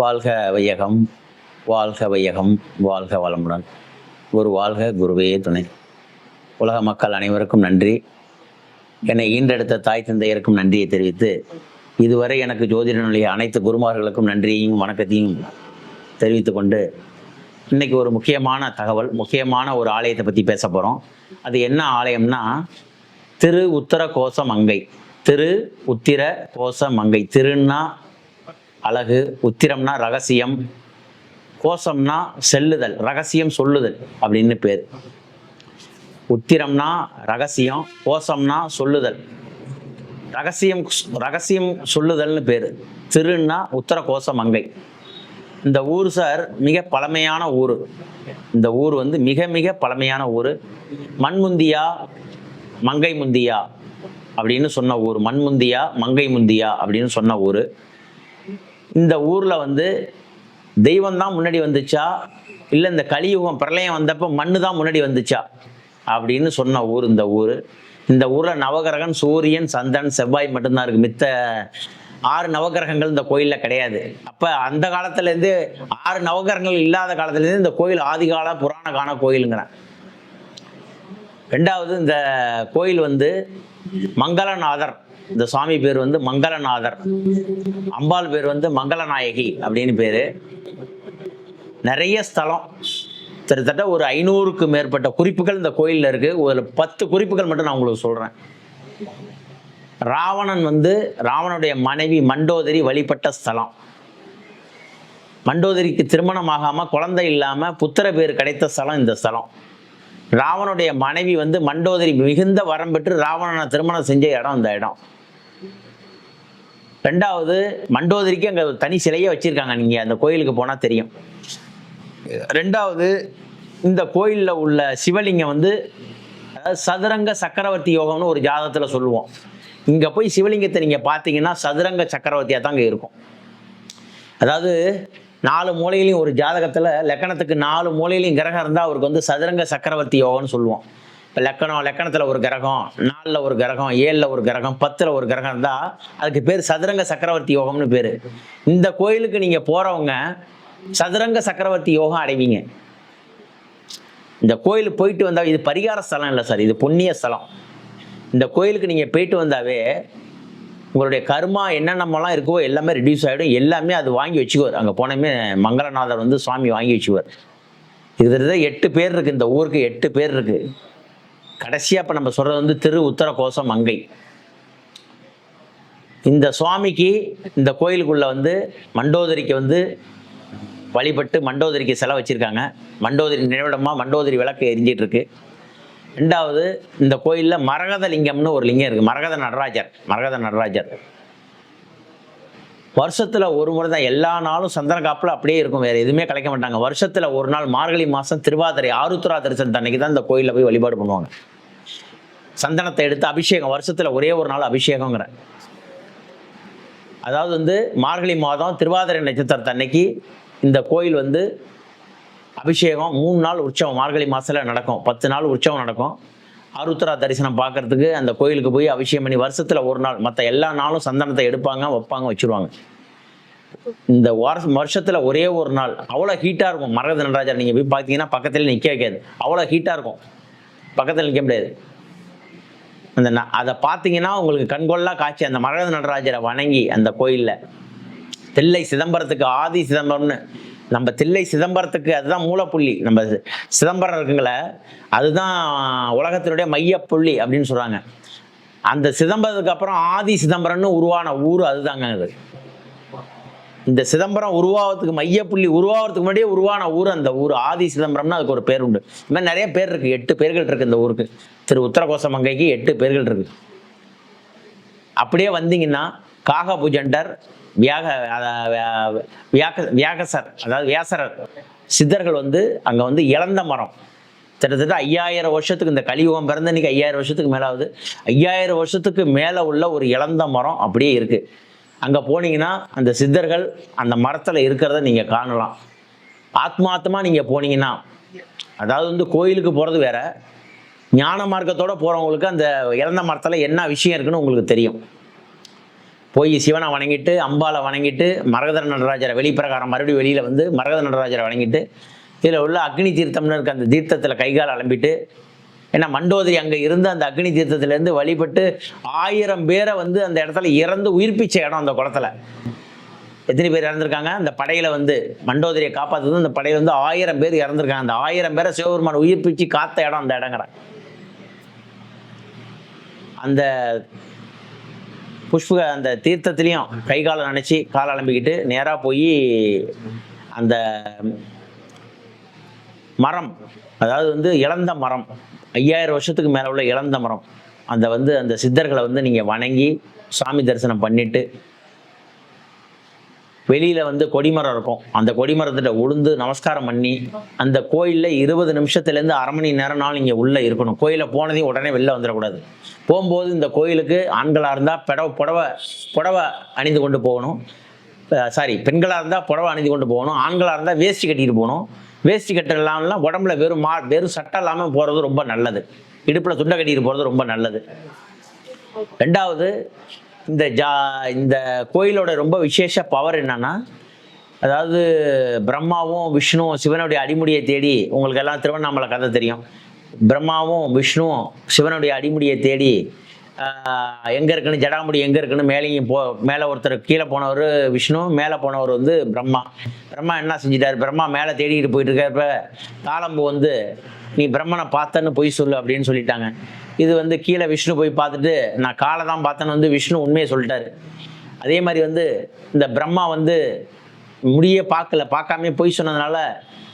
வாழ்க வையகம் வாழ்க வையகம் வாழ்க வளமுடன். ஒரு வாழ்க குருவே துணை. உலக மக்கள் அனைவருக்கும் நன்றி. என்னை ஈன்றெடுத்த தாய் தந்தையருக்கும் நன்றியை தெரிவித்து இதுவரை எனக்கு ஜோதிட நிலைய அனைத்து குருமார்களுக்கும் நன்றியையும் வணக்கத்தையும் தெரிவித்து கொண்டு இன்னைக்கு ஒரு முக்கியமான தகவல் முக்கியமான ஒரு ஆலயத்தை பற்றி பேச போகிறோம் அது என்ன ஆலயம்னா திரு உத்தர கோச மங்கை திரு உத்திர கோச மங்கை திருன்னா அழகு உத்திரம்னா ரகசியம் கோசம்னா செல்லுதல் ரகசியம் சொல்லுதல் அப்படின்னு பேர். உத்திரம்னா ரகசியம் கோசம்னா சொல்லுதல். ரகசியம் ரகசியம் சொல்லுதல்னு பேர். திருன்னா உத்தர கோசம் மங்கை. இந்த ஊர் சார் மிக பழமையான ஊர். இந்த ஊர் வந்து மிக மிக பழமையான ஊர். மண்முந்தியா மங்கை முந்தியா அப்படின்னு சொன்ன ஊர். மண்முந்தியா மங்கை முந்தியா அப்படின்னு சொன்ன ஊர். இந்த ஊரில் வந்து தெய்வம் தான் முன்னாடி வந்துச்சா? இல்லை இந்த கலியுகம் பிரளயம் வந்தப்போ மண்ணு தான் முன்னாடி வந்துச்சா? அப்படின்னு சொன்ன ஊர் இந்த ஊர். இந்த ஊரில் நவகிரகன் சூரியன் சந்தன் செவ்வாய் மட்டும்தான் இருக்குது மித்த ஆறு நவகிரகங்கள் இந்த கோயிலில் கிடையாது. அப்போ அந்த காலத்துலேருந்து ஆறு நவகிரகங்கள் இல்லாத காலத்துலேருந்து இந்த கோயில் ஆதிகால புராண காண கோயிலுங்கிறேன் ரெண்டாவது இந்த கோயில் வந்து மங்களநாதர். இந்த சுவாமி பேர் வந்து மங்களநாதர். அம்பாள் பேர் வந்து மங்களநாயகி அப்படின்னு பேர். நிறைய ஸ்தலம். கிட்டத்தட்ட ஒரு ஐநூறுக்கு மேற்பட்ட குறிப்புகள் இந்த கோயிலில் இருக்குது ஒரு பத்து குறிப்புகள் மட்டும் நான் உங்களுக்கு சொல்கிறேன் ராவணன் வந்து ராவனுடைய மனைவி மண்டோதரி வழிபட்ட ஸ்தலம். மண்டோதரிக்கு திருமணம் ஆகாமல் குழந்தை இல்லாமல் புத்திர பேர் கிடைத்த ஸ்தலம் இந்த ஸ்தலம். ராவனுடைய மனைவி வந்து மண்டோதரி மிகுந்த வரம் பெற்று ராவணனை திருமணம் செஞ்ச இடம் இந்த இடம். ரெண்டாவது மண்டோதரிக்கு அங்கே தனி சிலையே வச்சுருக்காங்க. நீங்கள் அந்த கோயிலுக்கு போனால் தெரியும். ரெண்டாவது இந்த கோயிலில் உள்ள சிவலிங்கம் வந்து சதுரங்க சக்கரவர்த்தி யோகம்னு ஒரு ஜாதகத்தில் சொல்லுவோம். இங்கே போய் சிவலிங்கத்தை நீங்கள் பார்த்தீங்கன்னா சதுரங்க சக்கரவர்த்தியாக தாங்க இருக்கும். அதாவது நாலு மூலையிலையும் ஒரு ஜாதகத்தில் லக்கணத்துக்கு நாலு மூலையிலையும் கிரகம் இருந்தால் அவருக்கு வந்து சதுரங்க சக்கரவர்த்தி யோகம்னு சொல்லுவோம். இப்போ லக்கணம் லக்கணத்தில் ஒரு கிரகம் நாலில் ஒரு கிரகம் ஏழில் ஒரு கிரகம் பத்தில் ஒரு கிரகம் இருந்தால் அதுக்கு பேர் சதுரங்க சக்கரவர்த்தி யோகம்னு பேர். இந்த கோயிலுக்கு நீங்கள் போகிறவங்க சதுரங்க சக்கரவர்த்தி யோகம் அடைவீங்க. இந்த கோயில் போயிட்டு வந்தால் இது பரிகார ஸ்தலம் இல்லை சார் இது புண்ணிய ஸ்தலம். இந்த கோயிலுக்கு நீங்கள் போயிட்டு வந்தாவே உங்களுடைய கர்மா என்னென்னமெல்லாம் இருக்கோ எல்லாமே ரிடியூஸ் ஆகிடும் எல்லாமே அது வாங்கி வச்சுக்குவார். அங்கே போனமே மங்களநாதர் வந்து சுவாமி வாங்கி வச்சுக்குவார். இது எட்டு பேர் இருக்குது இந்த ஊருக்கு எட்டு பேர் இருக்குது கடைசியாக இப்போ நம்ம சொல்கிறது வந்து திரு உத்தர கோசம் மங்கை இந்த சுவாமிக்கு இந்த கோயிலுக்குள்ளே வந்து மண்டோதரிக்கு வந்து வழிபட்டு மண்டோதரிக்கு செலவு வச்சுருக்காங்க. மண்டோதரி நினைவிடமாக மண்டோதரி விளக்கு எரிஞ்சிட்டு இருக்கு ரெண்டாவது இந்த கோயிலில் மரகத லிங்கம்னு ஒரு லிங்கம் இருக்குது மரகத நடராஜர். மரகத நடராஜர். வருஷத்தில் ஒரு முறை தான் எல்லா நாளும் சந்திர காப்பில் அப்படியே இருக்கும். வேறு எதுவுமே கலைக்க மாட்டாங்க. வருஷத்தில் ஒரு நாள் மார்கழி மாதம் திருவாதிரை ஆருத்ரா தரிசனம் அன்னைக்கு தான் இந்த கோயிலில் போய் வழிபாடு பண்ணுவாங்க. சந்தனத்தை எடுத்து அபிஷேகம் வருஷத்தில் ஒரே ஒரு நாள் அபிஷேகங்கிற. அதாவது வந்து மார்கழி மாதம் திருவாதிரை நட்சத்திரத்தை அன்னைக்கு இந்த கோயில் வந்து அபிஷேகம் மூணு நாள் உற்சவம் மார்கழி மாதத்தில் நடக்கும். பத்து நாள் உற்சவம் நடக்கும். ஆருத்ரா தரிசனம் பார்க்கறதுக்கு அந்த கோயிலுக்கு போய் அபிஷேகம் பண்ணி வருஷத்தில் ஒரு நாள் மற்ற எல்லா நாளும் சந்தனத்தை எடுப்பாங்க வைப்பாங்க வச்சுருவாங்க. இந்த வருஷ வருஷத்தில் ஒரே ஒரு நாள். அவ்வளோ ஹீட்டாக இருக்கும். மரகத நடராஜர் நீங்கள் போய் பார்த்தீங்கன்னா பக்கத்தில் நிற்க வைக்காது அவ்வளோ ஹீட்டாக இருக்கும். பக்கத்தில் நிற்க முடியாது. அந்த அதை பார்த்தீங்கன்னா உங்களுக்கு கண்கொள்ளா காட்சி. அந்த மரகத நடராஜரை வணங்கி அந்த கோயிலில். தில்லை சிதம்பரத்துக்கு ஆதி சிதம்பரம்னு நம்ம தில்லை சிதம்பரத்துக்கு அதுதான் மூலப்புள்ளி. நம்ம சிதம்பரம் இருக்குங்களே அதுதான் உலகத்தினுடைய மையப்புள்ளி அப்படின்னு சொல்கிறாங்க அந்த சிதம்பரத்துக்கு அப்புறம் ஆதி சிதம்பரம்னு உருவான ஊர் அதுதாங்க அது. இந்த சிதம்பரம் உருவாகிறதுக்கு மையப்புள்ளி உருவாகிறதுக்கு முன்னாடியே உருவான ஊர் அந்த ஊர். ஆதி சிதம்பரம்னு அதுக்கு ஒரு பேர் உண்டு. இந்த மாதிரி நிறைய பேர் இருக்குது எட்டு பேர்கள் இருக்குது இந்த ஊருக்கு. திரு உத்தரகோசமங்கைக்கு எட்டு பேர்கள் இருக்குது அப்படியே வந்தீங்கன்னா காகபுஜண்டர் வியாக அத- வியாக வியாகசர் அதாவது வியாசரர் சித்தர்கள் வந்து அங்கே வந்து இழந்த மரம். கிட்டத்தட்ட ஐயாயிரம் வருஷத்துக்கு இந்த கலியுகம் பிறந்த இன்னைக்கு ஐயாயிரம் வருஷத்துக்கு மேலே ஆகுது ஐயாயிரம் வருஷத்துக்கு மேலே உள்ள ஒரு இழந்த மரம் அப்படியே இருக்குது அங்கே போனீங்கன்னா அந்த சித்தர்கள் அந்த மரத்தில் இருக்கிறத நீங்கள் காணலாம். ஆத்மாத்தமாக நீங்கள் போனீங்கன்னா அதாவது வந்து கோயிலுக்கு போகிறது வேற ஞான மார்க்கத்தோடு போகிறவங்களுக்கு அந்த இறந்த மரத்தில் என்ன விஷயம் இருக்குன்னு உங்களுக்கு தெரியும். போய் சிவனை வணங்கிட்டு அம்பாவை வணங்கிட்டு மரகத நடராஜரை வெளிப்பிரகாரம் மறுபடியும் வெளியில் வந்து மரகத நடராஜரை வணங்கிட்டு இதில் உள்ள அக்னி தீர்த்தம்னு இருக்க அந்த தீர்த்தத்தில் கைகால் அலம்பிட்டு ஏன்னா மண்டோதரி அங்கே இருந்து அந்த அக்னி தீர்த்தத்துலேருந்து வழிபட்டு ஆயிரம் பேரை வந்து அந்த இடத்துல இறந்து உயிர்ப்பிச்ச இடம் அந்த குளத்துல. எத்தனை பேர் இறந்துருக்காங்க? அந்த படையில வந்து மண்டோதரியை காப்பாற்றுறது அந்த படையில் வந்து ஆயிரம் பேர் இறந்துருக்காங்க. அந்த ஆயிரம் பேரை சிவபெருமான் உயிர்ப்பிச்சு காத்த இடம் அந்த இடங்கிற அந்த புஷ்ப அந்த தீர்த்தத்துலேயும் கை காலை நினச்சி காலை அலம்பிக்கிட்டு நேராக போய் அந்த மரம் அதாவது வந்து இழந்த மரம் ஐயாயிரம் வருஷத்துக்கு மேலே உள்ள இழந்த மரம் அந்த வந்து அந்த சித்தர்களை வந்து நீங்கள் வணங்கி சாமி தரிசனம் பண்ணிவிட்டு வெளியில் வந்து கொடிமரம் இருக்கும். அந்த கொடிமரத்திட்ட உளுந்து நமஸ்காரம் பண்ணி அந்த கோயிலில் இருபது நிமிஷத்துலேருந்து அரை மணி நேரம்னாலும் நீங்கள் உள்ளே இருக்கணும். கோயிலில் போனதையும் உடனே வெளில வந்துடக்கூடாது. போகும்போது இந்த கோயிலுக்கு ஆண்களாக இருந்தால் பெடவ புடவை புடவை அணிந்து கொண்டு போகணும். சாரி பெண்களாக இருந்தால் புடவை அணிந்து கொண்டு போகணும். ஆண்களாக இருந்தால் வேஷ்டி கட்டிட்டு போகணும். வேஷ்டி கட்ட இல்லாமலாம் உடம்புல வெறும் மா வெறும் சட்டை இல்லாமல் போகிறது ரொம்ப நல்லது. இடுப்பில் துண்டை கட்டிட்டு போகிறது ரொம்ப நல்லது. ரெண்டாவது இந்த ஜா இந்த கோயிலோட ரொம்ப விசேஷ பவர் என்னன்னா அதாவது பிரம்மாவும் விஷ்ணுவும் சிவனுடைய அடிமுடியை தேடி உங்களுக்கு எல்லாம் திருவண்ணாமலை கதை தெரியும். பிரம்மாவும் விஷ்ணுவும் சிவனுடைய அடிமுடியை தேடி எங்கே எங்க இருக்குன்னு ஜடாமுடி எங்க இருக்குன்னு மேலேயும் போ மேலே ஒருத்தர் கீழே போனவர் விஷ்ணு மேலே போனவர் வந்து பிரம்மா. பிரம்மா என்ன செஞ்சிட்டார்? பிரம்மா மேலே தேடிட்டு போயிட்டு இருக்கப்ப தாளம்பு வந்து நீ பிரம்மனை பார்த்தன்னு பொய் சொல்லு அப்படின்னு சொல்லிட்டாங்க. இது வந்து கீழே விஷ்ணு போய் பார்த்துட்டு நான் காலை தான் பார்த்தேன்னு வந்து விஷ்ணு உண்மையை சொல்லிட்டாரு. அதே மாதிரி வந்து இந்த பிரம்மா வந்து முடியே பார்க்கல பார்க்காம பொய் சொன்னதுனால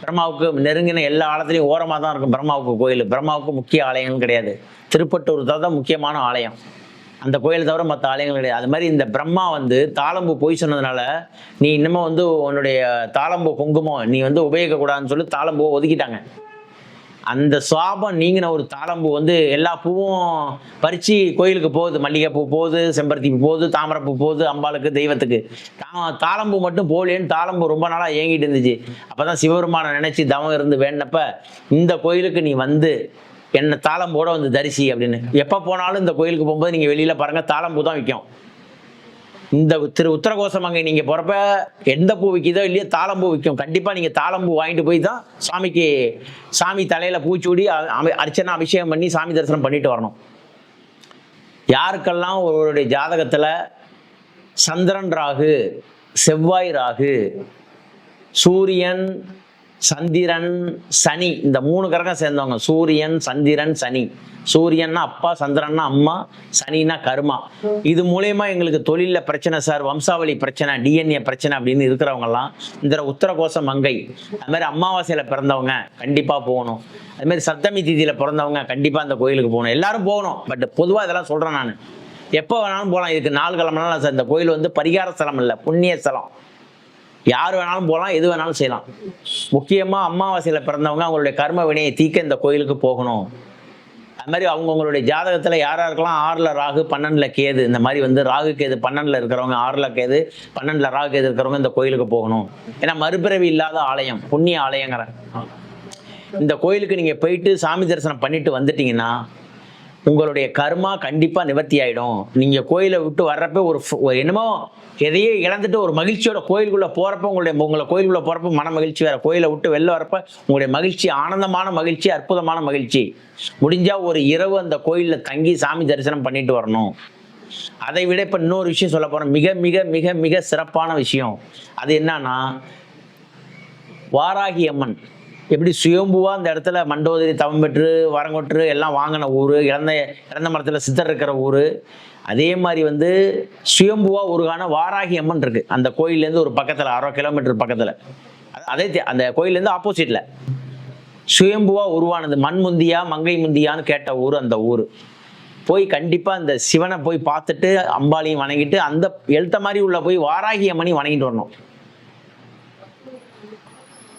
பிரம்மாவுக்கு நெருங்கின எல்லா ஆலயத்துலையும் ஓரமாக தான் இருக்கும் பிரம்மாவுக்கு கோயில். பிரம்மாவுக்கு முக்கிய ஆலயங்கள் கிடையாது. திருப்பட்டூர் தான் முக்கியமான ஆலயம். அந்த கோயிலை தவிர மற்ற ஆலயங்கள் கிடையாது. அது மாதிரி இந்த பிரம்மா வந்து தாளம்பு பொய் சொன்னதுனால நீ இன்னமும் வந்து உன்னுடைய தாளம்பு குங்குமம் நீ வந்து உபயோகிக்கக்கூடாதுன்னு சொல்லி தாளம்பு ஒதுக்கிட்டாங்க. அந்த சாபம் நீங்கின ஒரு தாளம்பூ வந்து எல்லா பூவும் பறித்து கோயிலுக்கு போகுது. மல்லிகைப்பூ போகுது செம்பருத்தி பூ போகுது தாமரைப்பூ போகுது அம்பாளுக்கு தெய்வத்துக்கு. தா- தாளம்பூ மட்டும் போலேன்னு தாளம்பூ ரொம்ப நாளாக ஏங்கிட்டு இருந்துச்சு. அப்போ தான் சிவபெருமானை நினச்சி தவம் இருந்து வேண்டப்ப இந்த கோயிலுக்கு நீ வந்து என்ன தாளம்போட வந்து தரிசி அப்படின்னு. எப்போ போனாலும் இந்த கோயிலுக்கு போகும்போது நீங்கள் வெளியில் பாருங்கள் தாளம்பூ தான் விற்கும் இந்த திரு உத்தரகோசமங்கை நீங்கள் போகிறப்ப எந்த பூ விற்கிதோ இல்லையோ தாளம்பூ விற்கும் கண்டிப்பாக நீங்கள் தாளம்பூ வாங்கிட்டு போய் தான் சாமிக்கு சாமி தலையில் பூச்சூடி அர்ச்சனை அபிஷேகம் பண்ணி சாமி தரிசனம் பண்ணிட்டு வரணும். யாருக்கெல்லாம் ஒருவருடைய ஜாதகத்தில் சந்திரன் ராகு செவ்வாய் ராகு சூரியன் சந்திரன் சனி. இந்த மூணு கிரகம் சேர்ந்தவங்க. சூரியன் சந்திரன் சனி. சூரியன்னா அப்பா சந்திரன்னா அம்மா சனின்னா கருமா. இது மூலயமா எங்களுக்கு தொழிலில் பிரச்சனை சார் வம்சாவளி பிரச்சனை டிஎன்ஏ பிரச்சனை அப்படின்னு இருக்கிறவங்கலாம் இந்த உத்தரகோச மங்கை. அது மாதிரி அமாவாசையில் பிறந்தவங்க கண்டிப்பாக போகணும். அது மாதிரி சப்தமி தீதியில் பிறந்தவங்க கண்டிப்பாக அந்த கோயிலுக்கு போகணும். எல்லாரும் போகணும். பட் பொதுவாக இதெல்லாம் சொல்கிறேன் நான். எப்போ வேணாலும் போகலாம். இதுக்கு நாலு கிழமைனாலும் சார் இந்த கோயில் வந்து பரிகார ஸ்தலம் இல்லை புண்ணிய ஸ்தலம். யார் வேணாலும் போகலாம் எது வேணாலும் செய்யலாம். முக்கியமாக அமாவாசையில் பிறந்தவங்க அவங்களுடைய கர்ம வினையை தீக்க இந்த கோயிலுக்கு போகணும். அது மாதிரி அவங்கவுங்களுடைய ஜாதகத்தில் யார் யாருக்கெல்லாம் ஆறில் ராகு பன்னெண்டில் கேது. இந்த மாதிரி வந்து ராகு கேது பன்னெண்டில் இருக்கிறவங்க ஆறில் கேது பன்னெண்டில் ராகு கேது இருக்கிறவங்க இந்த கோயிலுக்கு போகணும். ஏன்னா மறுபிறவி இல்லாத ஆலயம் புண்ணிய ஆலயங்கிற. இந்த கோயிலுக்கு நீங்கள் போயிட்டு சாமி தரிசனம் பண்ணிட்டு வந்துட்டீங்கன்னா உங்களுடைய கர்மா கண்டிப்பாக நிவர்த்தி ஆகிடும் நீங்கள் கோயிலை விட்டு வர்றப்ப ஒரு என்னமோ எதையே இழந்துட்டு ஒரு மகிழ்ச்சியோட கோயிலுக்குள்ளே போகிறப்ப உங்களுடைய உங்களை கோயிலுக்குள்ளே போகிறப்ப மன மகிழ்ச்சி வேறு. கோயிலை விட்டு வெளில வரப்ப உங்களுடைய மகிழ்ச்சி ஆனந்தமான மகிழ்ச்சி அற்புதமான மகிழ்ச்சி. முடிஞ்சால் ஒரு இரவு அந்த கோயிலில் தங்கி சாமி தரிசனம் பண்ணிட்டு வரணும். அதை விட இப்போ இன்னொரு விஷயம் சொல்ல போகிறோம் மிக மிக மிக மிக சிறப்பான விஷயம். அது என்னன்னா வாராகி அம்மன். எப்படி சுயம்புவா அந்த இடத்துல மண்டோதரி தவம் பெற்று வரங்கொற்று எல்லாம் வாங்கின ஊர் இறந்த இறந்த மரத்தில் சித்தர் இருக்கிற ஊர். அதே மாதிரி வந்து சுயம்புவா ஊருக்கான வாராகி அம்மன் இருக்கு. அந்த கோயிலேருந்து ஒரு பக்கத்தில் அரை கிலோமீட்டர் பக்கத்தில். அதே அந்த கோயிலேருந்து ஆப்போசிட்டில் சுயம்புவா உருவானது மண் முந்தியா மங்கை முந்தியான்னு கேட்ட ஊர் அந்த ஊர். போய் கண்டிப்பாக அந்த சிவனை போய் பார்த்துட்டு அம்பாளையும் வணங்கிட்டு அந்த எழுத்த மாதிரி உள்ள போய் வாராகி அம்மனையும் வணங்கிட்டு வரணும்.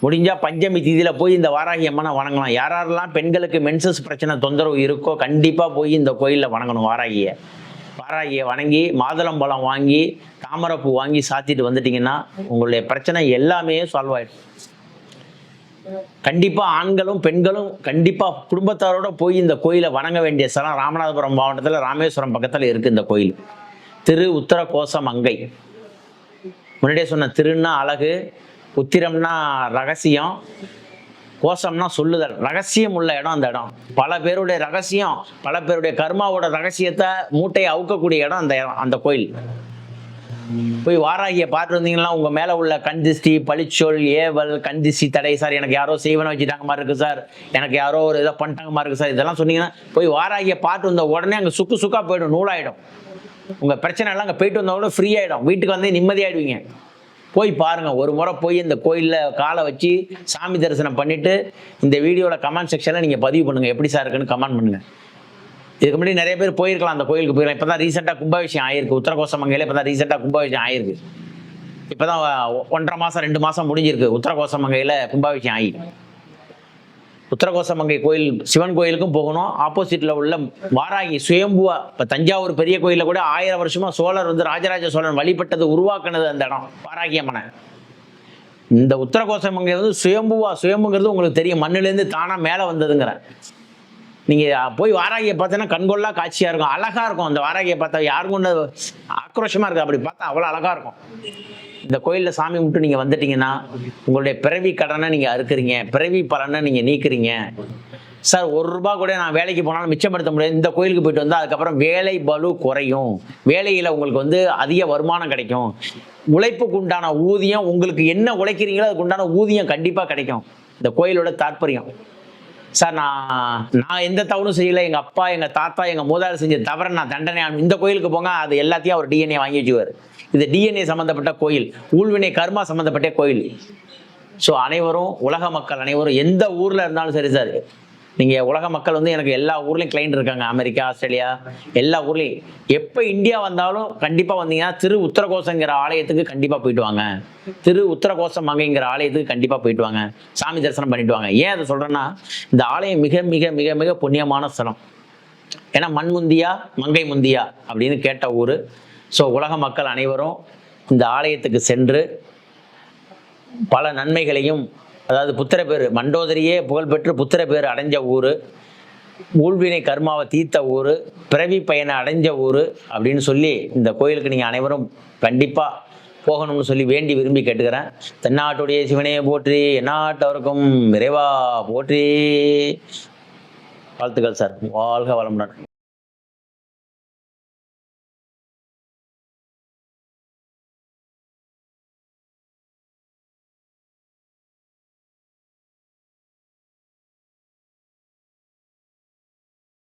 முடிஞ்சால் பஞ்சமி தீதியில் போய் இந்த வாராகி அம்மனை வணங்கலாம். யார் யாரெல்லாம் பெண்களுக்கு மென்சஸ் பிரச்சனை தொந்தரவு இருக்கோ கண்டிப்பாக போய் இந்த கோயிலில் வணங்கணும் வாராகியை. வாராகியை வணங்கி மாதுளம்பழம் வாங்கி தாமரைப்பூ வாங்கி சாத்திட்டு வந்துட்டிங்கன்னா உங்களுடைய பிரச்சனை எல்லாமே சால்வ் ஆகிடும் கண்டிப்பா ஆண்களும் பெண்களும் கண்டிப்பா குடும்பத்தாரோட போய் இந்த கோயிலை வணங்க வேண்டிய ஸ்தலம் ராமநாதபுரம் மாவட்டத்தில் ராமேஸ்வரம் பக்கத்தில் இருக்கு இந்த கோயில். திரு உத்தர கோசம் மங்கை. முன்னாடியே சொன்ன திருன்னா அழகு உத்திரம்னா ரகசியம் கோஷம்னா சொல்லுதல். ரகசியம் உள்ள இடம் அந்த இடம். பல பேருடைய ரகசியம் பல பேருடைய கர்மாவோட ரகசியத்தை மூட்டையை அவுக்கக்கூடிய இடம் அந்த இடம் அந்த கோயில். போய் வாராகியை பார்த்து வந்தீங்கன்னா உங்கள் மேலே உள்ள கந்திஷ்டி பழிச்சொல் ஏவல் கந்திஷ்டி தடை சார் எனக்கு யாரோ செய்வனை வச்சுட்டாங்க மாதிரி இருக்குது சார். எனக்கு யாரோ ஒரு இதை பண்ணிட்டாங்க மாதிரி இருக்குது சார். இதெல்லாம் சொன்னீங்கன்னா போய் வாராகியை பார்த்து வந்த உடனே அங்கே சுக்கு சுக்காக போயிடும் நூலாயிடும். உங்கள் பிரச்சனை எல்லாம் அங்கே போயிட்டு வந்தால் கூட ஃப்ரீ ஆகிடும் வீட்டுக்கு வந்து நிம்மதியாயிடுவீங்க. போய் பாருங்கள் ஒரு முறை போய் இந்த கோயிலில் காலை வச்சு சாமி தரிசனம் பண்ணிவிட்டு இந்த வீடியோவில் கமெண்ட் செக்ஷனில் நீங்கள் பதிவு பண்ணுங்கள் எப்படி சார் இருக்குன்னு கமெண்ட் பண்ணுங்கள் இதுக்கு முன்னாடி நிறைய பேர் போயிருக்கலாம் அந்த கோயிலுக்கு போயிருக்கலாம். இப்போ தான் ரீசெண்டாக கும்பாபிஷேகம் ஆயிருக்கு. உத்தரகோசமங்கையில் இப்போ தான் ரீசெண்டாக கும்பாபிஷேகம் ஆயிருக்கு. இப்போ தான் ஒன்றரை மாதம் ரெண்டு மாதம் முடிஞ்சிருக்கு. உத்தரகோசமங்கையில் கும்பாபிஷேகம் ஆகி. உத்தரகோசமங்கை கோயில் சிவன் கோயிலுக்கும் போகணும். ஆப்போசிட்டில் உள்ள வாராகி சுயம்புவா இப்போ தஞ்சாவூர் பெரிய கோயிலில் கூட ஆயிரம் வருஷமா சோழர் வந்து ராஜராஜ சோழன் வழிபட்டது உருவாக்குனது அந்த இடம் வாராகி அம்மனை. இந்த உத்தரகோசமங்கை வந்து சுயம்புவா சுயம்புங்கிறது உங்களுக்கு தெரியும். மண்ணுலேருந்து தானாக மேலே வந்ததுங்கிறேன் நீங்கள் போய் வாராகியை பார்த்தீங்கன்னா கண்கொள்ளா காட்சியாக இருக்கும். அழகாக இருக்கும். அந்த வாராகியை பார்த்தா யாருக்கும் ஒன்று ஆக்ரோஷமாக இருக்குது. அப்படி பார்த்தா அவ்வளோ அழகாக இருக்கும். இந்த கோயிலில் சாமி கும்பிட்டு நீங்கள் வந்துட்டீங்கன்னா உங்களுடைய பிறவி கடனை நீங்கள் அறுக்குறீங்க. பிறவி பலனை நீங்கள் நீக்குறீங்க. சார் ஒரு ரூபா கூட நான் வேலைக்கு போனாலும் மிச்சப்படுத்த முடியாது. இந்த கோயிலுக்கு போயிட்டு வந்தால் அதுக்கப்புறம் வேலை பலு குறையும். வேலையில் உங்களுக்கு வந்து அதிக வருமானம் கிடைக்கும். உழைப்புக்கு உண்டான ஊதியம் உங்களுக்கு என்ன உழைக்கிறீங்களோ அதுக்கு உண்டான ஊதியம் கண்டிப்பாக கிடைக்கும். இந்த கோயிலோட தாற்பயம். சார் நான் நான் எந்த தவறும் செய்யல. எங்க அப்பா எங்க தாத்தா எங்க மூதாதை செஞ்ச தவறை நான் தண்டனை ஆகணும் இந்த கோயிலுக்கு போங்க. அது எல்லாத்தையும் அவர் டிஎன்ஏ வாங்கி வச்சுவார் இது டிஎன்ஏ சம்மந்தப்பட்ட கோயில். ஊழ்வினை கர்மா சம்மந்தப்பட்ட கோயில். ஸோ அனைவரும் உலக மக்கள் அனைவரும் எந்த ஊர்ல இருந்தாலும் சரி சார் நீங்கள் உலக மக்கள் வந்து எனக்கு எல்லா ஊர்லேயும் கிளைண்ட் இருக்காங்க. அமெரிக்கா ஆஸ்திரேலியா எல்லா ஊர்லேயும். எப்போ இந்தியா வந்தாலும் கண்டிப்பாக வந்தீங்கன்னா திரு உத்தரகோசங்கிற ஆலயத்துக்கு கண்டிப்பாக போயிட்டு வாங்க. திரு உத்தரகோசம் மங்கைங்கிற ஆலயத்துக்கு கண்டிப்பாக போயிட்டு வாங்க. சாமி தரிசனம் பண்ணிட்டு வாங்க. ஏன் அதை சொல்கிறேன்னா இந்த ஆலயம் மிக மிக மிக மிக புண்ணியமான ஸ்தலம். ஏன்னா மண் முந்தியா மங்கை முந்தியா அப்படின்னு கேட்ட ஊர். ஸோ உலக மக்கள் அனைவரும் இந்த ஆலயத்துக்கு சென்று பல நன்மைகளையும் அதாவது புத்திர பேர் மண்டோதரியே புகழ்பெற்று புத்திர பேர் அடைஞ்ச ஊர் ஊழ்வினை கர்மாவை தீர்த்த ஊர் பிறவி பயனை அடைஞ்ச ஊர் அப்படின்னு சொல்லி இந்த கோயிலுக்கு நீங்கள் அனைவரும் கண்டிப்பாக போகணும்னு சொல்லி வேண்டி விரும்பி கேட்டுக்கிறேன். தென்னாட்டுடைய சிவனையை போற்றி என்னாட்டவருக்கும் விரைவா போற்றி. வாழ்த்துக்கள் சார். வாழ்க வளமுடன்.